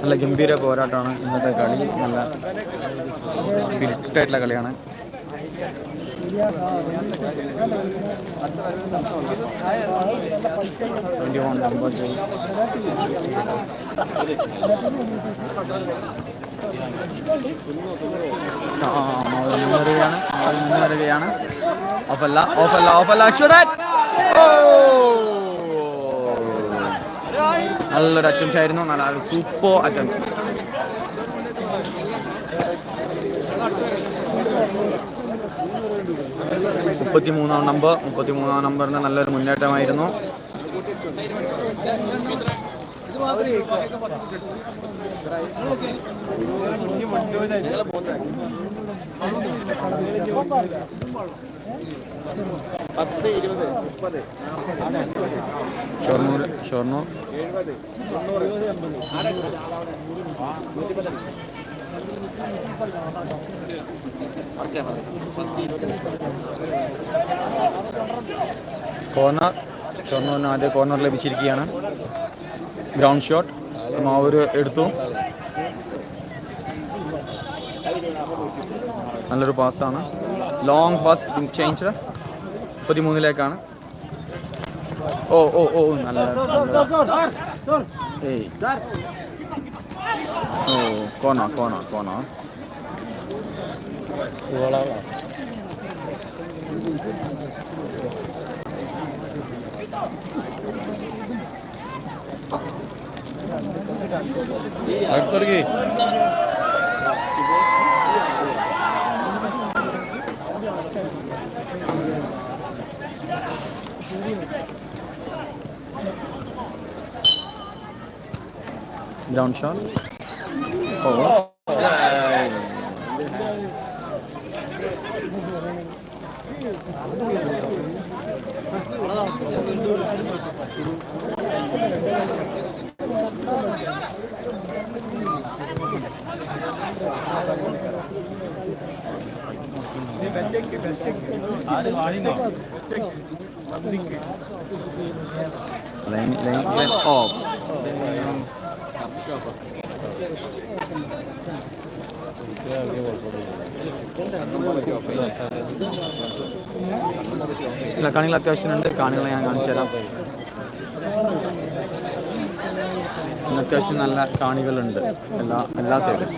നല്ല ഗംഭീര പോരാട്ടമാണ് ഇന്നത്തെ കളി. നല്ല സ്പിരിറ്റ് ആയിട്ടുള്ള കളിയാണ്. സെവന്റി വൺ നമ്പർ മുന്നേറുകയാണ് മുന്നേറുകയാണ് ഓഫല്ല ഓഫല്ല ഓഫല്ല നല്ലൊരു അറ്റംപ്റ്റ് ആയിരുന്നു നല്ല സൂപ്പർ അറ്റംപ്റ്റ് മുപ്പത്തി മൂന്നാം നമ്പർ മുപ്പത്തി മൂന്നാം നമ്പറിന് നല്ലൊരു മുന്നേറ്റമായിരുന്നു. പത്ത് ഇരുപത് ഷൊർണൂർ ഷൊർണൂർ. കോർണർ ഷൊർണൂരിന് ആദ്യ കോർണർ ലഭിച്ചിരിക്കുകയാണ്. ഗ്രൗണ്ട് ഷോട്ട് മാവൂർ എടുത്തു. നല്ലൊരു പാസ്സാണ്. ലോങ് പാസ് ചേഞ്ച് മുപ്പത്തിമൂന്നിലേക്കാണ് ഓ ഓ ഓ നല്ല നല്ല- ഏയ് ഓ കോർണർ കോർണർ കോർണർ തുടങ്ങി ഗ്രൗണ്ട് ഷോട്ട് ഓ ലൈൻ ലൈൻ ലൈൻ ഓ ഇല്ല കാണികൾ അത്യാവശ്യമുണ്ട്. കാണികൾ ഞാൻ കാണിച്ചു തരാം. അത്യാവശ്യം നല്ല കാണികളുണ്ട്. എല്ലാ എല്ലാ സൈഡിലും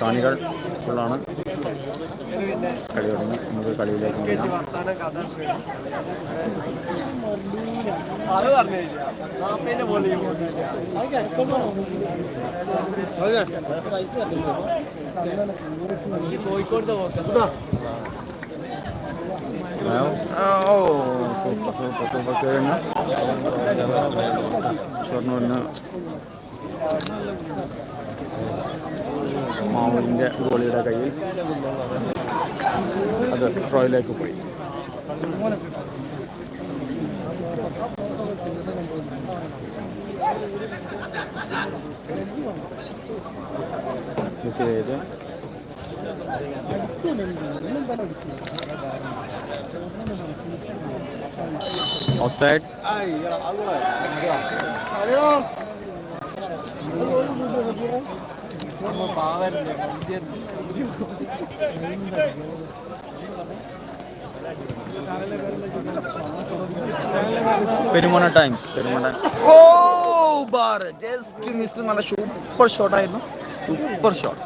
കാണികൾ ഫുള്ളാണ് കളി തുടങ്ങി. നമുക്ക് കളിയിലേക്ക് വീഴാം ഓ സൂപ്പർ സൂപ്പർ സൂപ്പർ കഴിഞ്ഞു ഷൊർണൂരിന് മാവൂരിന്റെ ഗോളിയുടെ കയ്യിൽ അത് ട്രോയിലേക്ക് പോയി മിസ് ചെയ്ത് off side Perumanna times Perumanna ഓ ബാർ ജസ്റ്റ് മിസ് നല്ല സൂപ്പർ ഷോട്ട് ആയിരുന്നു. സൂപ്പർ ഷോട്ട്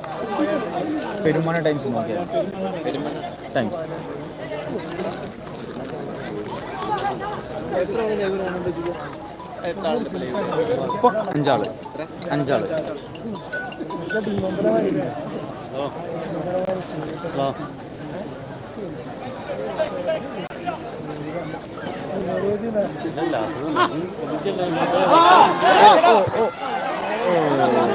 പെരുമണ ടൈംസ് നോക്കിയാൽ ടൈംസ് അഞ്ചാൾ. അഞ്ചാൾ. ഓ ഓ ഓ ഓ